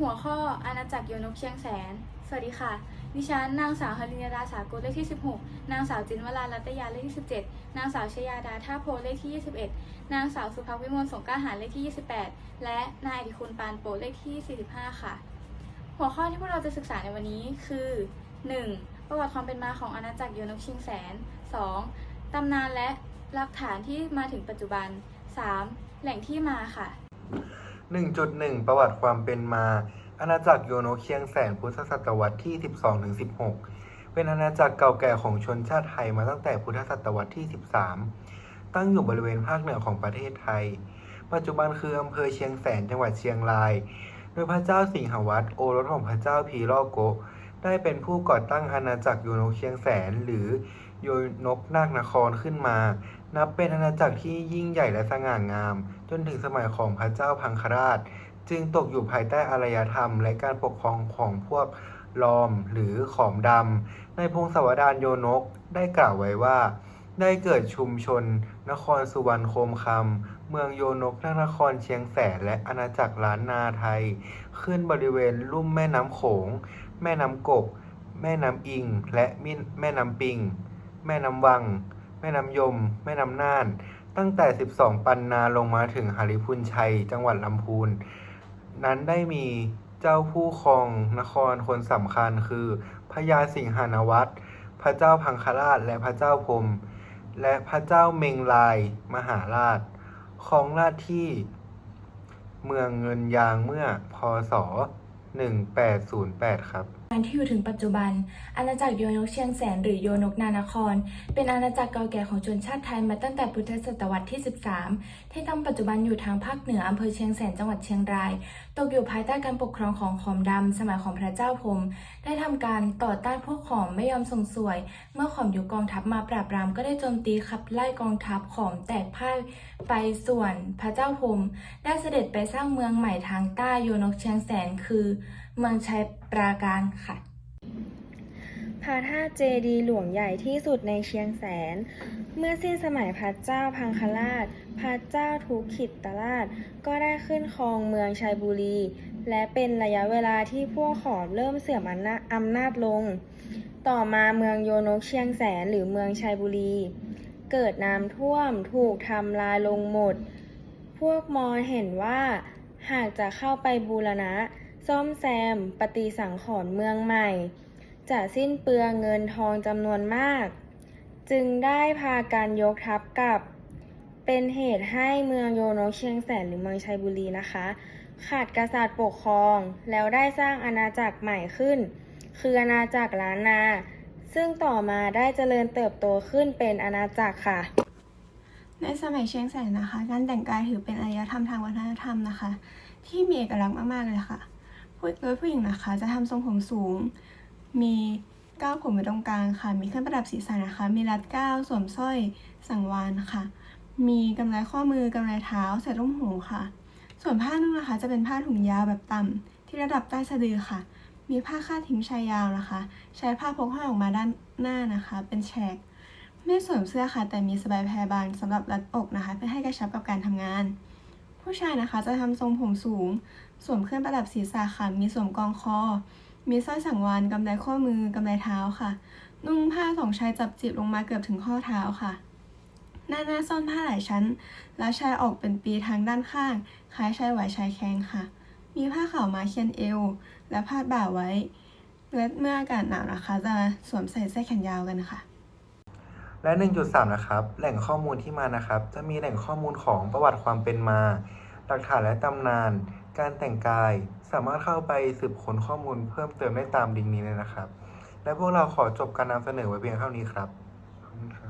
หัวข้ออาณาจักรโยนกเชียงแสน สวัสดีค่ะ ดิฉันนางสาวฮารินดาสากลเลขที่ 16 นางสาวจินวรารัตยาเลขที่ 17 นางสาวชยาดาท่าโพเลขที่ 21 นางสาวสุภวิมลสงกาหารเลขที่ 28 และนายอดิคุณปานโปเลขที่ 45 ค่ะ หัวข้อที่พวกเราจะศึกษาในวันนี้คือ 1. ประวัติความเป็นมาของอาณาจักรโยนกเชียงแสน 2. ตำนานและหลักฐานที่มาถึงปัจจุบัน 3. แหล่งที่มาค่ะ 1.1 ประวัติความเป็นมา อาณาจักรโยโนเคียงแสนพุทธศตวรรษที่ 12-16 เป็นอาณาจักรเก่าแก่ของชนชาติไทยมาตั้งแต่พุทธศตวรรษที่ 13 ตั้งอยู่บริเวณภาคเหนือของประเทศไทย ปัจจุบันคืออำเภอเชียงแสนจังหวัดเชียงราย โดยพระเจ้าสิงหวัตรโอรสของพระเจ้าพีรอโก ได้เป็นผู้ก่อตั้งอาณาจักรโยโนเคียงแสนหรือ โยนกนาคนครขึ้นมา นับเป็นอาณาจักรที่ยิ่งใหญ่และสง่างาม จนถึงสมัยของพระเจ้าพังคราช จึงตกอยู่ภายใต้อารยธรรม และการปกครองของพวกลอมหรือขอมดำ ในพงศาวดารโยนกได้กล่าวไว้ว่า ได้เกิดชุมชน นครสุวรรณโคมคำเมืองโยนกนครเชียงแสนและอาณาจักรล้านนาไทย ขึ้นบริเวณลุ่มแม่น้ำโขง แม่น้ำกก แม่น้ำอิง และแม่น้ำปิง แม่น้ำวัง แม่น้ำยม แม่น้ำน่าน ตั้งแต่ 12 ปันนาลงมาถึงหาริพุนชัย จังหวัดลำพูน นั้นได้มีเจ้าผู้ครองนครคนสำคัญคือพญาสิงหานวัตรพระเจ้าพังคราชและพระเจ้าพรมและพระเจ้าเมงลาย มหาราชครองราชที่ เมืองเงินยางเมื่อพศ 1808 ครับ การที่อยู่ถึงปัจจุบัน อาณาจักรโยนกเชียงแสนหรือโยนกนานคร เป็นอาณาจักรเก่าแก่ของชนชาติไทยมาตั้งแต่พุทธศตวรรษที่ 13 ที่ตั้งปัจจุบันอยู่ทางภาคเหนืออำเภอเชียงแสนจังหวัดเชียงราย ตกอยู่ภายใต้การปกครองของขอมดำสมัยของพระเจ้าพมได้ทำการต่อต้านพวกขอมไม่ยอมส่งสวย เมื่อขอมอยุกองทัพมาปราบปรามก็ได้โจมตีขับไล่กองทัพขอมแตกพ่ายไปส่วนพระเจ้าพมได้เสด็จไปสร้างเมืองใหม่ทางใต้โยนกเชียงแสนคือเมืองชัยปราการค่ะพระธาตุเจดีหลวงใหญ่ที่สุดในเชียงแสน เมื่อสิ้นสมัยพระเจ้าพังคราช พระเจ้าทุกขิตตราช ก็ได้ขึ้นครองเมืองชัยบุรี และเป็นระยะเวลาที่พวกขอมเริ่มเสื่อมอำนาจอำนาจลง ต่อมาเมืองโยนกเชียงแสนหรือเมืองชัยบุรี เกิดน้ำท่วมถูกทำลายลงหมด พวกมอญเห็นว่า หากจะเข้าไปบูรณะ ซ่อมแซม ปฏิสังขรณ์เมืองใหม่ จะสิ้นเปลืองเงินทองจำนวนมาก จึงได้พาการยกทัพกลับ เป็นเหตุให้เมืองโยนเชียงแสนหรือเมืองชัยบุรีนะคะ ขาดกษัตริย์ปกครองแล้วได้สร้างอาณาจักรใหม่ขึ้น คืออาณาจักรล้านนา ซึ่งต่อมาได้เจริญเติบโตขึ้นเป็นอาณาจักรค่ะ ในสมัยเชียงแสนนะคะ การแต่งกายถือเป็นอารยธรรมทางวัฒนธรรมนะคะ ที่มีเอกลักษณ์มากๆเลยค่ะ โดยผู้หญิงนะคะ จะทำทรงผมสูง มีก้าวผมไว้ตรงกลางค่ะ มีเครื่องประดับศีรษะนะคะ มีรัดก้าวสวมสร้อยสังวานค่ะ มีกำไลข้อมือกำไลเท้าใส่ร่มหูค่ะ ส่วนผ้านุ่งนะคะ จะเป็นผ้าถุงยาวแบบต่ำที่ระดับใต้สะดือค่ะ มีผ้าคาดทิ้งชายยาวนะคะ ใช้ผ้าพกห้อยออกมาด้านหน้านะคะ เป็นแฉกไม่สวมเสื้อค่ะ แต่มีสบายแพรบานสำหรับรัดอกนะคะ เพื่อให้กระชับกับการทำงาน ผู้ชายนะคะจะทำทรงผมสูง สวมเครื่องประดับศีรษะค่ะ มีสวมกองคอ มีสร้อยสังวานกำไลข้อมือกำไลเท้าค่ะ นุ่งผ้าสองชายจับจีบลงมาเกือบถึงข้อเท้าค่ะหน้าหน้าซ่อนผ้าหลายชั้น แล้วชายออกเป็นปีทางด้านข้าง คล้ายชายไหวชายแข้งค่ะ มีผ้าขาวมาเคียนเอว และพาดบ่าไว้และเมื่ออากาศหนาวนะคะ จะสวมใส่เสื้อแขนยาวกันค่ะ และ 1.3 นะครับ แหล่งข้อมูลที่มานะครับ จะมีแหล่งข้อมูลของประวัติความเป็นมา หลักฐานและตำนาน การแต่งกาย สามารถเข้าไปสืบค้นข้อมูลเพิ่มเติมได้ตามดิงก์นี้เลยนะครับ และพวกเราขอจบการนำเสนอไว้เพียงเท่านี้ครับขอบคุณครับ